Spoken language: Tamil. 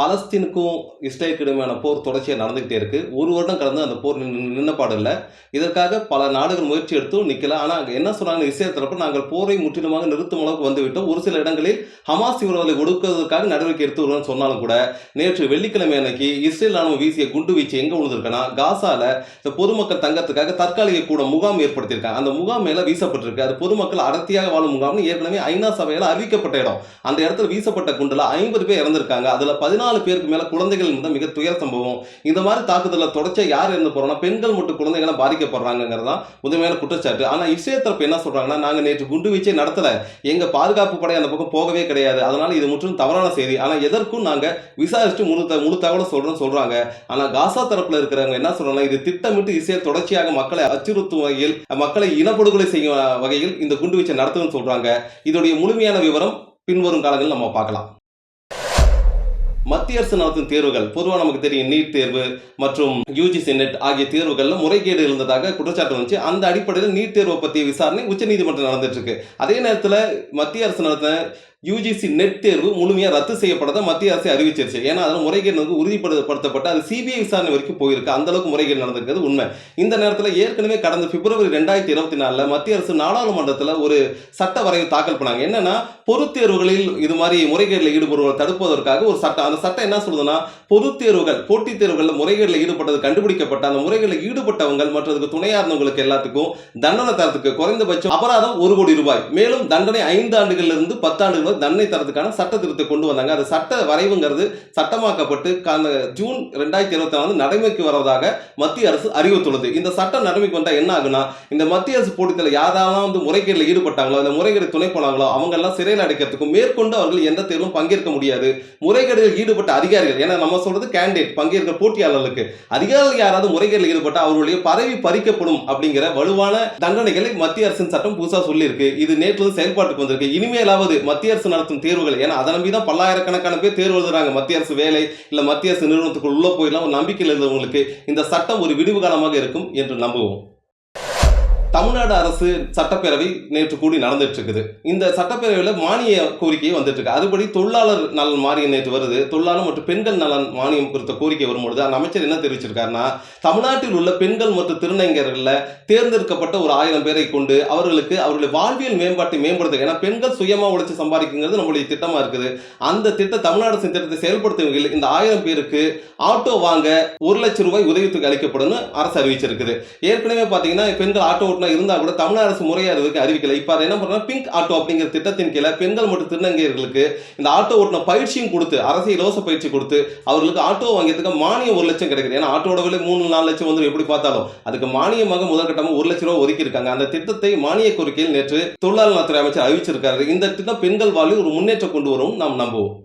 பலஸ்தீனுக்கும் இஸ்ரேலுக்கு இடையேயான போர் தொடர்ச்சியாக நடந்துகிட்டே இருக்குது ஒரு வருடம் கடந்து அந்த போர் நின்ன பாடு இல்லை இதற்காக பல நாடுகள் முயற்சி எடுத்தும் நிற்கல ஆனால் அங்கே என்ன சொன்னாங்க இஸ்ரேல் தரப்பு? நாங்கள் போரை முற்றிலுமாக நிறுத்தும் அளவுக்கு வந்துவிட்டோம் ஒரு சில இடங்களில் ஹமாஸ் தீவிரவாதிகளை ஒடுக்குவதற்காக நடவடிக்கை எடுத்து சொன்னாலும் கூட நேற்று வெள்ளிக்கிழமை அன்னைக்கு இஸ்ரேல் ராணுவம் வீசிய குண்டு வீச்சு எங்கே விழுந்திருக்குன்னா காசால இந்த பொதுமக்கள் தங்கத்துக்காக தற்காலிக கூட முகாம் ஏற்படுத்தியிருக்காங்க. அந்த முகாம் மேலே வீசப்பட்டிருக்கு. அது பொதுமக்கள் அடர்த்தியாக வாழும் முகாம்னு ஏற்கனவே ஐநா சபையால் அறிவிக்கப்பட்ட இடம். அந்த இடத்துல வீசப்பட்ட குண்டில் ஐம்பது பேர் இறந்திருக்காங்க. பதினாறு பதினாலு பேருக்கு மேல குழந்தைகள் தான் மிக துயர சம்பவம். இந்த மாதிரி தாக்குதலில் தொடர்ச்சியாக யார் இருந்து போறோம்னா பெண்கள் மற்றும் குழந்தைகளை பாதிக்கப்படுறாங்கிறது தான் முதன்மையான குற்றச்சாட்டு. ஆனால் இஸ்ரேல் தரப்பு என்ன சொல்றாங்கன்னா நாங்கள் நேற்று குண்டு வீச்சை நடத்தல. எங்க பாதுகாப்பு படை அந்த பக்கம் போகவே கிடையாது. அதனால இது முற்றிலும் தவறான செய்தி. ஆனால் எதற்கும் நாங்கள் விசாரிச்சு முழு த- முழு தகவலும் சொல்றோம்னு சொல்றாங்க. ஆனால் காசா தரப்புல இருக்கிறவங்க என்ன சொல்றாங்கன்னா இது திட்டமிட்டு இஸ்ரேல் தொடர்ச்சியாக மக்களை அச்சுறுத்தும் வகையில் மக்களை இனப்படுகொலை செய்யும் வகையில் இந்த குண்டுவீச்சை நடத்துன்னு சொல்றாங்க. இதோடைய முழுமையான விவரம் பின்வரும் காலங்களில் நம்ம பார்க்கலாம். மத்திய அரசு நடத்தும் தேர்வுகள். பொதுவாக நமக்கு தெரியும் நீட் தேர்வு மற்றும் யூஜிசி நெட் ஆகிய தேர்வுகளில் முறைகேடு இருந்ததாக குற்றச்சாட்டு வந்துச்சு. அந்த அடிப்படையில் நீட் தேர்வை பற்றிய விசாரணை உச்சநீதிமன்றம் நடந்துட்டு இருக்கு. அதே நேரத்தில் மத்திய அரசு நடத்தின யூஜிசி நெட் தேர்வு முழுமையாக ரத்து செய்யப்பட்டதை மத்திய அரசு அறிவிச்சிருச்சு. ஏன்னா அதில் முறைகேடு வந்து உறுதிப்படுத்தப்பட்டு அது சிபிஐ விசாரணை வரைக்கும் போயிருக்கு. அந்த அளவுக்கு முறைகேடு நடந்திருக்கிறது உண்மை. இந்த நேரத்தில் ஏற்கனவே கடந்த பிப்ரவரி ரெண்டாயிரத்தி இருபத்தி நாலில் மத்திய அரசு நாடாளுமன்றத்தில் ஒரு சட்ட வரைவு தாக்கல் பண்ணாங்க. என்னன்னா பொதுத் தேர்வுகளில் இது மாதிரி முறைகேட்டில் ஈடுபடுவதை தடுப்பதற்காக ஒரு சட்டம் அந்த சட்டம் என்ன சொல்லுதுன்னா பொதுத் தேர்வுகள் போட்டித் தேர்வுகளில் முறைகேட்டில் ஈடுபட்டது கண்டுபிடிக்கப்பட்ட அந்த முறைகளில் ஈடுபட்டவங்க மற்றும் அதுக்கு இருந்தவங்களுக்கு எல்லாத்துக்கும் தண்டனை தரத்துக்கு குறைந்தபட்சம் அபராதம் ஒரு கோடி ரூபாய். மேலும் தண்டனை ஐந்து ஆண்டுகளிலிருந்து பத்து ஆண்டுகள் வரை தண்டனை தரத்துக்கான சட்ட திருத்தத்தை கொண்டு வந்தாங்க. அது சட்ட வரைவுங்கிறது சட்டமாக்கப்பட்டு கடந்த ஜூன் ரெண்டாயிரத்தி இருபத்தி நாலு நடைமுறைக்கு வருவதாக மத்திய அரசு அறிவித்துள்ளது. இந்த சட்டம் நடைமுறைக்கு வந்தால் என்ன ஆகுனா இந்த மத்திய அரசு போட்டித்தில் யாரெல்லாம் வந்து முறைகேட்டில் ஈடுபட்டாங்களோ அந்த முறைகேடு துணை போனாங்களோ அவங்க எல்லாம் சிறையில் அடைக்கிறதுக்கும் மேற்கொண்டு அவர்கள் எந்த தேர்வும் பங்கேற்க முடியாது. முறைகேடுகளில் ஈடுபட்ட அதிகாரிகள் ஏன்னா நம்ம சொல்றது கேண்டிடேட் பங்கேற்க போட்டியாளர்களுக்கு. அதிகாரிகள் யாராவது முறைகேட்டில் ஈடுபட்ட அவர்களுடைய பதவி பறிக்கப்படும் அப்படிங்கிற வலுவான தண்டனைகளை மத்திய அரசின் சட்டம் புதுசா சொல்லியிருக்கு. இது நேற்று செயல்பாட்டுக்கு வந்திருக்கு. இனிமேலாவது மத்திய அரசு நடத்தும் தேர்வுகள். ஏன்னா அதை நம்பி தான் பல்லாயிரக்கணக்கான பேர் தேர்வு எழுதுறாங்க. மத்திய அரசு வேலை இல்ல மத்திய அரசு நிறுவனத்துக்குள் உள்ள போயிடலாம். ஒரு நம்பிக்கையில் இருந்தவங்களுக்கு இந்த சட்டம் ஒரு விடிவு காலமாக இருக்கும் என்று நம்புவோம். தமிழ்நாடு அரசு சட்டப்பேரவை நேற்று கூடி நடந்துட்டு இருக்குது இந்த சட்டப்பேரவையில் மானிய கோரிக்கை வந்துட்டு இருக்கு அதுபடி தொழிலாளர் நலன் மானியம் நேற்று வருது. தொழிலாளர் மற்றும் பெண்கள் நலன் மானியம் குறித்த கோரிக்கை வரும்பொழுது அந்த அமைச்சர் என்ன தெரிவிச்சிருக்காருன்னா தமிழ்நாட்டில் உள்ள பெண்கள் மற்றும் திருநங்கையர்களில் தேர்ந்தெடுக்கப்பட்ட ஒரு ஆயிரம் பேரை கொண்டு அவர்களுக்கு அவர்களுடைய வாழ்வியல் மேம்பாட்டை மேம்படுத்த ஏன்னா பெண்கள் சுயமாக உழைச்சி சம்பாதிக்குங்கிறது நம்மளுடைய திட்டமாக இருக்குது. அந்த திட்ட தமிழ்நாடு அரசின் திட்டத்தை செயல்படுத்துவதில் இந்த ஆயிரம் பேருக்கு ஆட்டோ வாங்க ஒரு லட்சம் ரூபாய் உதவித்தொகை அளிக்கப்படும் அரசு அறிவிச்சிருக்குது. ஏற்கனவே பார்த்தீங்கன்னா பெண்கள் ஆட்டோ ஓட்டுநர் இருந்தால் கூட தமிழக அரசு முறையாக அது வரைக்கும் அறிவிக்கலை. இப்போ அதை என்ன பண்ணுறோம் பிங்க் ஆட்டோ அப்படிங்கிற திட்டத்தின் கீழே பெண்கள் மற்றும் திருநங்கையர்களுக்கு இந்த ஆட்டோ ஓட்டின பயிற்சியும் கொடுத்து அரசு இலவச பயிற்சி கொடுத்து அவர்களுக்கு ஆட்டோ வாங்கியதுக்கு மானியம் ஒரு லட்சம் கிடைக்குது. ஏன்னா ஆட்டோட விலை மூணு நாலு லட்சம் வந்து எப்படி பார்த்தாலும் அதுக்கு மானியமாக முதற்கட்டமாக ஒரு லட்சம் ரூபா ஒதுக்கி இருக்காங்க அந்த திட்டத்தை மானிய கோரிக்கையில் நேற்று தொழிலாளர் நலத்துறை அமைச்சர் அறிவிச்சிருக்காரு. இந்த திட்டம் பெண்கள் வாழ்வில் ஒரு முன்னேற்றம் கொண்டு வரும் நாம் நம்புவோம்.